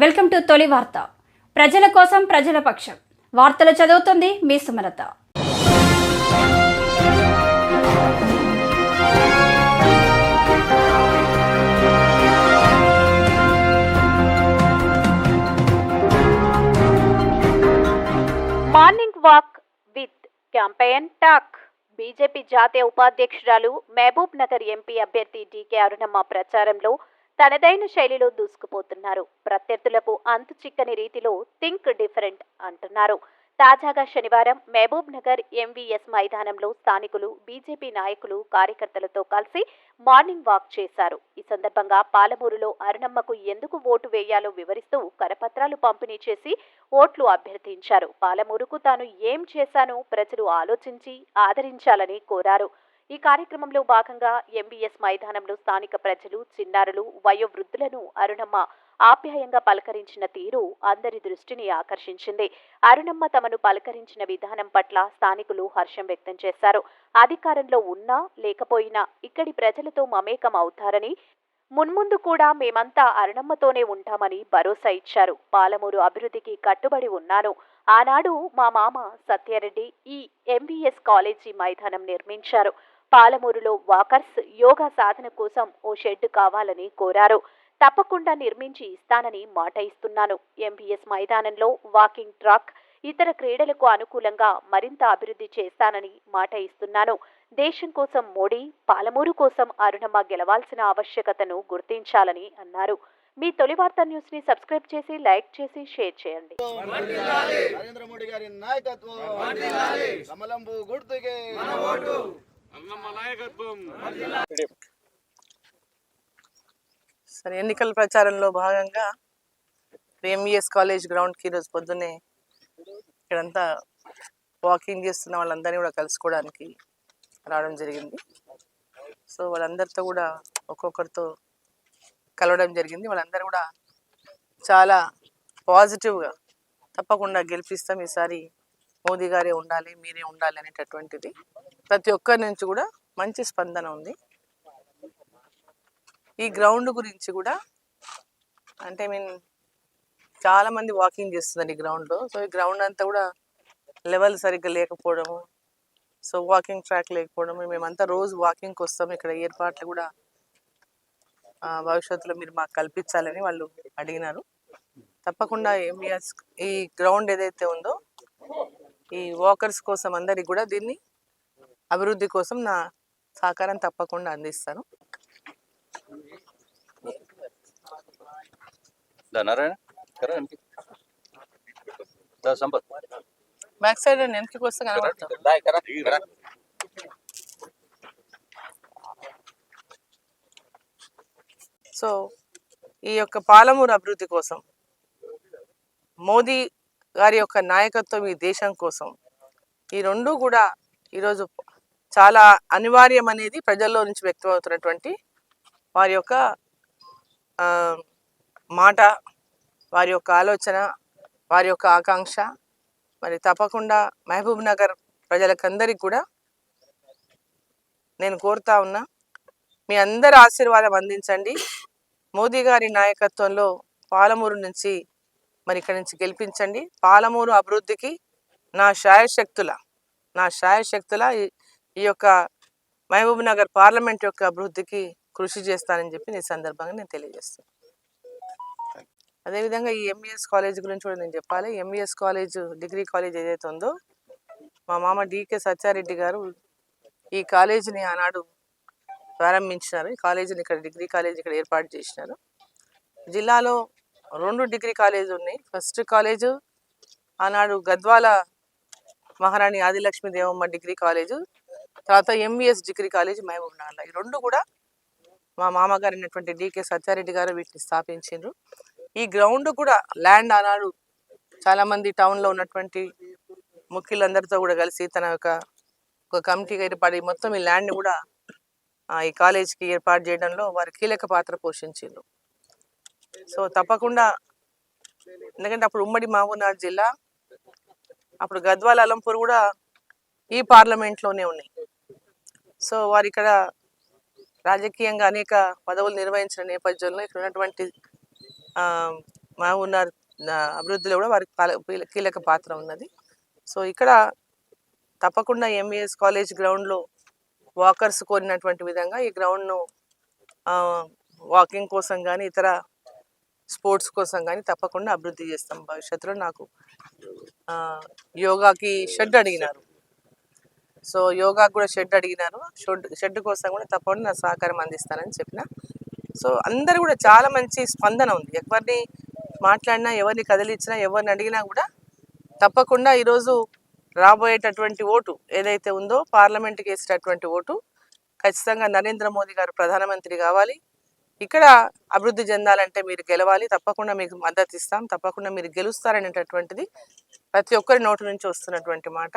Welcome to తొలి వార్త. ప్రజల కోసం ప్రజల పక్షం. వార్తలు చదువుతుంది మీ Sumalatha. Morning walk with campaign talk. BJP జాతీయ ఉపాధ్యక్షురాలు మహబూబ్ నగర్ ఎంపీ అభ్యర్థి డీకే అరుణమ్మ ప్రచారంలో తనదైన శైలిలో దూసుకుపోతున్నారు. ప్రత్యర్థులకు అంతు చిక్కని రీతిలో థింక్ డిఫరెంట్ అంటున్నారు. తాజాగా శనివారం మహబూబ్ నగర్ ఎంవీఎస్ మైదానంలో స్థానికులు బీజేపీ నాయకులు కార్యకర్తలతో కలిసి మార్నింగ్ వాక్ చేశారు. ఈ సందర్భంగా పాలమూరులో అరుణమ్మకు ఎందుకు ఓటు వేయాలో వివరిస్తూ కరపత్రాలు పంపిణీ చేసి ఓట్లు అభ్యర్థించారు. పాలమూరుకు తాను ఏం చేశానో ప్రజలు ఆలోచించి ఆదరించాలని కోరారు. ఈ కార్యక్రమంలో భాగంగా ఎంబీఎస్ మైదానంలో స్థానిక ప్రజలు చిన్నారులు వయోవృద్ధులను అరుణమ్మ ఆప్యాయంగా పలకరించిన తీరు అందరి దృష్టిని ఆకర్షించింది. అరుణమ్మ తమను పలకరించిన విధానం పట్ల స్థానికులు హర్షం వ్యక్తం చేశారు. అధికారంలో ఉన్నా లేకపోయినా ఇక్కడి ప్రజలతో మమేకం అవుతారని మున్ముందు కూడా మేమంతా అరుణమ్మతోనే ఉంటామని భరోసా ఇచ్చారు. పాలమూరు అభివృద్ధికి కట్టుబడి ఉన్నాను. ఆనాడు మా మామ సత్యారెడ్డి ఈ ఎంబీఎస్ కాలేజీ మైదానం నిర్మించారు. పాలమూరులో వాకర్స్ యోగా సాధన కోసం ఓ షెడ్ కావాలని కోరారు. తప్పకుండా నిర్మించి ఇస్తానని మాట ఇస్తున్నాను. ఎంబీఎస్ మైదానంలో వాకింగ్ ట్రాక్ ఇతర క్రీడలకు అనుకూలంగా మరింత అభివృద్ధి చేస్తానని మాట ఇస్తున్నాను. దేశం కోసం మోడీ పాలమూరు కోసం అరుణమ్మ గెలవాల్సిన ఆవశ్యకతను గుర్తించాలని అన్నారు. మీ తొలి వార్త న్యూస్ని సబ్స్క్రైబ్ చేసి లైక్ చేసి షేర్ చేయండి. నరేంద్ర మోడీ గారి నాయకత్వం. గుర్తుకే. సరే ఎన్నికల ప్రచారంలో భాగంగా ఎంఈఎస్ కాలేజ్ గ్రౌండ్కి ఈరోజు పొద్దున్నే ఇక్కడంతా వాకింగ్ చేస్తున్న వాళ్ళందరినీ కూడా కలుసుకోవడానికి రావడం జరిగింది. సో వాళ్ళందరితో కూడా ఒక్కొక్కరితో కలవడం జరిగింది. వాళ్ళందరూ కూడా చాలా పాజిటివ్గా తప్పకుండా గెలిపిస్తాం ఈసారి మోదీ గారే ఉండాలి మీరే ఉండాలి అనేటటువంటిది ప్రతి ఒక్కరి నుంచి కూడా మంచి స్పందన ఉంది. ఈ గ్రౌండ్ గురించి కూడా అంటే మీన్ చాలామంది వాకింగ్ చేస్తుందండి ఈ గ్రౌండ్లో. సో ఈ గ్రౌండ్ అంతా కూడా లెవెల్ సరిగ్గా లేకపోవడము సో వాకింగ్ ట్రాక్ లేకపోవడము మేమంతా రోజు వాకింగ్కి వస్తాం. ఇక్కడ ఏర్పాట్లు కూడా భవిష్యత్తులో మీరు మాకు కల్పించాలని వాళ్ళు అడిగినారు. తప్పకుండా ఎంబీఎస్ ఈ గ్రౌండ్ ఏదైతే ఉందో ఈ వాకర్స్ కోసం అందరికి కూడా దీన్ని అభివృద్ధి కోసం నా సహకారం తప్పకుండా అందిస్తాను. బ్యాక్ సైడ్ వెనక్కి వస్తే సో ఈ యొక్క పాలమూరు అభివృద్ధి కోసం మోదీ గారి యొక్క నాయకత్వం ఈ దేశం కోసం. ఈ రెండు కూడా ఈరోజు చాలా అనివార్యం అనేది ప్రజల్లో నుంచి వ్యక్తమవుతున్నటువంటి వారి యొక్క మాట వారి యొక్క ఆలోచన వారి యొక్క ఆకాంక్ష. మరి తప్పకుండా మహబూబ్ నగర్ ప్రజలకందరికీ కూడా నేను కోరుతా ఉన్నా మీ అందరి ఆశీర్వాదం అందించండి. మోదీ గారి నాయకత్వంలో పాలమూరు నుంచి మరి ఇక్కడి నుంచి గెలిపించండి. పాలమూరు అభివృద్ధికి నా శాయశక్తుల నా శాయశక్తుల ఈ- ఈ యొక్క మహబూబ్ నగర్ పార్లమెంట్ యొక్క అభివృద్ధికి కృషి చేస్తానని చెప్పి ఈ సందర్భంగా నేను తెలియజేస్తాను అదేవిధంగా ఈ ఎంఈఎస్ కాలేజ్ గురించి కూడా నేను చెప్పాలి. ఎంఈఎస్ కాలేజ్ డిగ్రీ కాలేజ్ ఏదైతే ఉందో మా మామ డికే సత్యారెడ్డి గారు ఈ కాలేజీని ఆనాడు ప్రారంభించినారు. ఈ కాలేజీని ఇక్కడ డిగ్రీ కాలేజ్ ఇక్కడ ఏర్పాటు చేసినారు. జిల్లాలో రెండు డిగ్రీ కాలేజ్ ఉన్నాయి. ఫస్ట్ కాలేజు ఆనాడు గద్వాల మహారాణి ఆదిలక్ష్మి దేవమ్మ డిగ్రీ కాలేజు తర్వాత ఎంబీఎస్ డిగ్రీ కాలేజ్ మహబూబ్ నగర్లో ఈ రెండు కూడా మా మామగారు అయినటువంటి డికే సత్యారెడ్డి గారు వీటిని స్థాపించారు ఈ గ్రౌండ్ కూడా ల్యాండ్ ఆనాడు చాలామంది టౌన్లో ఉన్నటువంటి ముఖ్యులందరితో కూడా కలిసి తన యొక్క ఒక కమిటీగా ఏర్పడి మొత్తం ఈ ల్యాండ్ కూడా ఈ కాలేజీకి ఏర్పాటు చేయడంలో వారు కీలక పాత్ర పోషించారు సో తప్పకుండా. ఎందుకంటే అప్పుడు ఉమ్మడి మహబూబ్నగర్ జిల్లా అప్పుడు గద్వాల అలంపూర్ కూడా ఈ పార్లమెంట్లోనే ఉన్నాయి. సో వారు ఇక్కడ రాజకీయంగా అనేక పదవులు నిర్వహించిన నేపథ్యంలో ఇక్కడ ఉన్నటువంటి ఆ, అభివృద్ధిలో కూడా వారికి పాల- కీలక పాత్ర ఉన్నది. సో ఇక్కడ తప్పకుండా ఎంఈఎస్ కాలేజ్ గ్రౌండ్లో వాకర్స్ కోరినటువంటి విధంగా ఈ గ్రౌండ్ను వాకింగ్ కోసం కానీ ఇతర స్పోర్ట్స్ కోసం కానీ తప్పకుండా అభివృద్ధి చేస్తాం భవిష్యత్తులో. నాకు యోగాకి షెడ్ అడిగినారు. సో యోగాకు కూడా షెడ్ అడిగినారు. షెడ్ షెడ్ కోసం కూడా తప్పకుండా నా సహకారం అందిస్తానని చెప్పిన. సో అందరు కూడా చాలా మంచి స్పందన ఉంది. ఎవరిని మాట్లాడినా ఎవరిని కదిలించినా ఎవరిని అడిగినా కూడా తప్పకుండా ఈరోజు రాబోయేటటువంటి ఓటు ఏదైతే ఉందో పార్లమెంట్కి వేసేటటువంటి ఓటు ఖచ్చితంగా నరేంద్ర మోదీ గారు ప్రధానమంత్రి కావాలి. ఇక్కడ అభివృద్ధి చెందాలంటే మీరు గెలవాలి. తప్పకుండా మీకు మద్దతు ఇస్తాం. తప్పకుండా మీరు గెలుస్తారనేటటువంటిది ప్రతి ఒక్కరి నోటు నుంచి వస్తున్నటువంటి మాట.